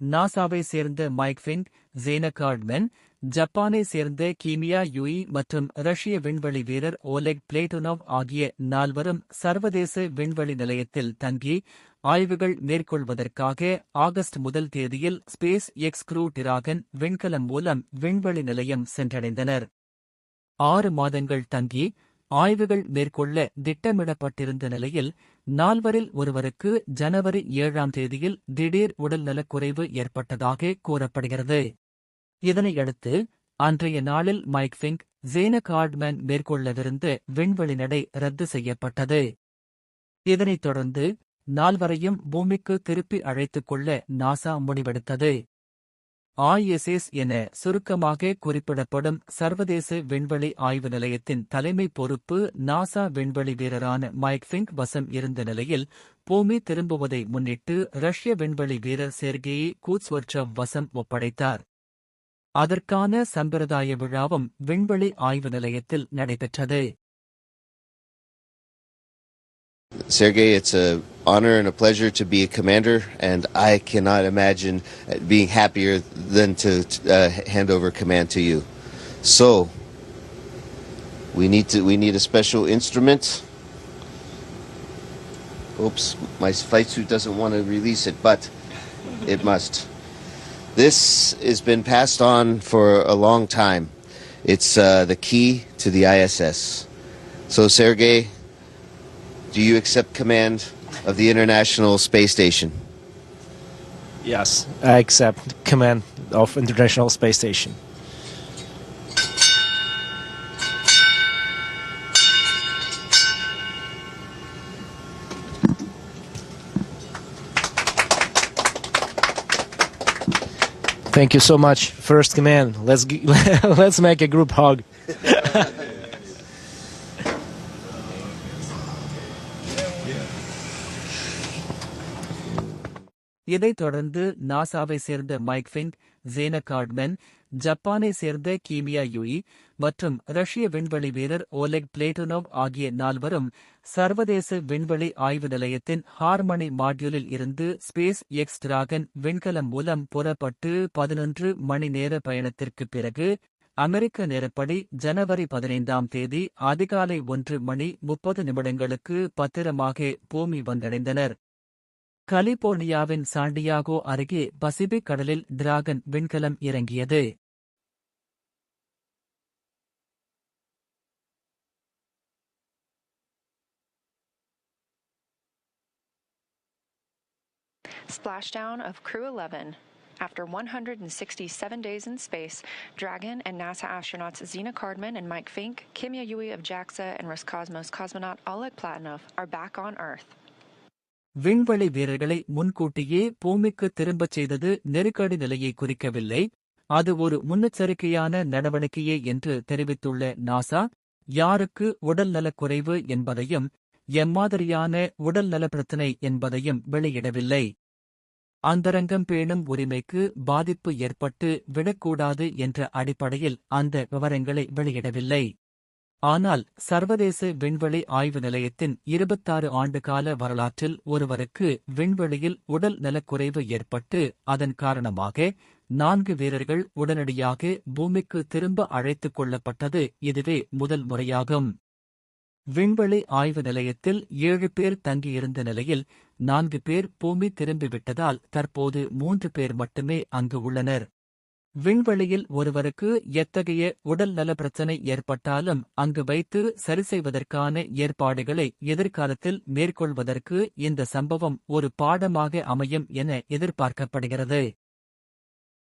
நாசாவை சேர்ந்த மைக் ஃபின்க் ஜேன கார்ட்மென் ஜப்பானை சேர்ந்த கீமியா யூயி மற்றும் ரஷ்ய விண்வெளி வீரர் ஓலெக் பிளேட்டோனோவ் ஆகிய நால்வரும் சர்வதேச விண்வெளி நிலையத்தில் தங்கி ஆய்வுகள் மேற்கொள்வதற்காக ஆகஸ்ட் முதல் தேதியில் ஸ்பேஸ் எக்ஸ் க்ரூ டிராகன் விண்கலம் மூலம் விண்வெளி நிலையம் சென்றடைந்தனர். ஆறு மாதங்கள் தங்கி ஆய்வுகள் மேற்கொள்ள திட்டமிடப்பட்டிருந்த நிலையில் நால்வரில் ஒருவருக்கு ஜனவரி ஏழாம் தேதியில் திடீர் உடல்நலக்குறைவு ஏற்பட்டதாக கூறப்படுகிறது. இதனையடுத்து அன்றைய நாளில் மைக் ஃபிங்க் ஜேன கார்ட்மேன் மேற்கொள்ளவிருந்து விண்வெளி நடை ரத்து செய்யப்பட்டது. இதனைத் தொடர்ந்து நால்வரையும் பூமிக்கு திருப்பி அழைத்துக் கொள்ள நாசா முடிவெடுத்தது. ஐஎஸ்எஸ் என சுருக்கமாக குறிப்பிடப்படும் சர்வதேச விண்வெளி ஆய்வு நிலையத்தின் தலைமை பொறுப்பு நாசா விண்வெளி வீரரான மைக் ஃபிங்க் வசம் இருந்த நிலையில் பூமி திரும்புவதை முன்னிட்டு ரஷ்ய விண்வெளி வீரர் செர்கேயி கூட்ஸ்வர்ச்சவ் வசம் ஒப்படைத்தார். அதற்கான சம்பிரதாய விழாவும் விண்வெளி ஆய்வு நிலையத்தில் நடைபெற்றது. Sergey, it's a honor and a pleasure to be a commander, and I cannot imagine being happier than to uh, hand over command to you. So, we need to we need a special instrument. Oops, my flight suit doesn't want to release it, but it must. This has been passed on for a long time. It's uh, the key to the ISS. So, Sergey, do you accept command of the International Space Station? Yes, I accept command of International Space Station. Thank you so much, First Command. Let's let's make a group hug. இதைத் தொடர்ந்து நாசாவை சேர்ந்த mic Fink ஜேன கார்ட்மென் ஜப்பானை சேர்ந்த Kimia யூயி மற்றும் ரஷ்ய விண்வெளி வீரர் Oleg பிளேட்டோனோவ் ஆகிய நால்வரும் சர்வதேச விண்வெளி ஆய்வு நிலையத்தின் ஹார்மனி மாட்யூலில் இருந்து ஸ்பேஸ் எக்ஸ் டிராகன் விண்கலம் மூலம் புறப்பட்டு பதினொன்று மணி நேர பயணத்திற்குப் பிறகு அமெரிக்க நேரப்படி ஜனவரி பதினைந்தாம் தேதி அதிகாலை ஒன்று மணி முப்பது நிமிடங்களுக்கு பத்திரமாக பூமி வந்தடைந்தனர். கலிபோர்னியாவின் சாண்டியாகோ அருகே பசிபிக் கடலில் டிராகன் விண்கலம் இறங்கியது Splashdown of Crew 11. After 167 days in space, Dragon and NASA astronauts Zena Cardman and Mike Fink, Kimya Yui of JAXA, and Roscosmos cosmonaut Oleg Platonov are back on Earth. விண்வெளி வீரர்களை முன்கூட்டியே பூமிக்கு திரும்பச் செய்தது நெருக்கடி நிலையை குறிக்கவில்லை. அது ஒரு முன்னெச்சரிக்கையான நடவடிக்கையே என்று தெரிவித்துள்ள நாசா யாருக்கு உடல் நலக்குறைவு என்பதையும் எம்மாதிரியான உடல் நல பிரச்சினை என்பதையும் வெளியிடவில்லை. அந்தரங்கம் பேணும் உரிமைக்கு பாதிப்பு ஏற்பட்டு விடக்கூடாது என்ற அடிப்படையில் அந்த விவரங்களை வெளியிடவில்லை. ஆனால் சர்வதேச விண்வெளி ஆய்வு நிலையத்தின் இருபத்தாறு ஆண்டுகால வரலாற்றில் ஒருவருக்கு விண்வெளியில் உடல் நலக்குறைவு ஏற்பட்டு அதன் காரணமாக நான்கு வீரர்கள் உடனடியாக பூமிக்கு திரும்ப அழைத்துக் கொள்ளப்பட்டது இதுவே முதல் முறையாகும். விண்வெளி ஆய்வு நிலையத்தில் ஏழு பேர் தங்கியிருந்த நிலையில் நான்கு பேர் பூமி திரும்பிவிட்டதால் தற்போது மூன்று பேர் மட்டுமே அங்கு உள்ளனர். விண்வெளியில் ஒருவருக்கு எத்தகைய உடல் நல ஏற்பட்டாலும் அங்கு வைத்து சரி செய்வதற்கான ஏற்பாடுகளை எதிர்காலத்தில் மேற்கொள்வதற்கு இந்த சம்பவம் ஒரு பாடமாக அமையும் என எதிர்பார்க்கப்படுகிறது.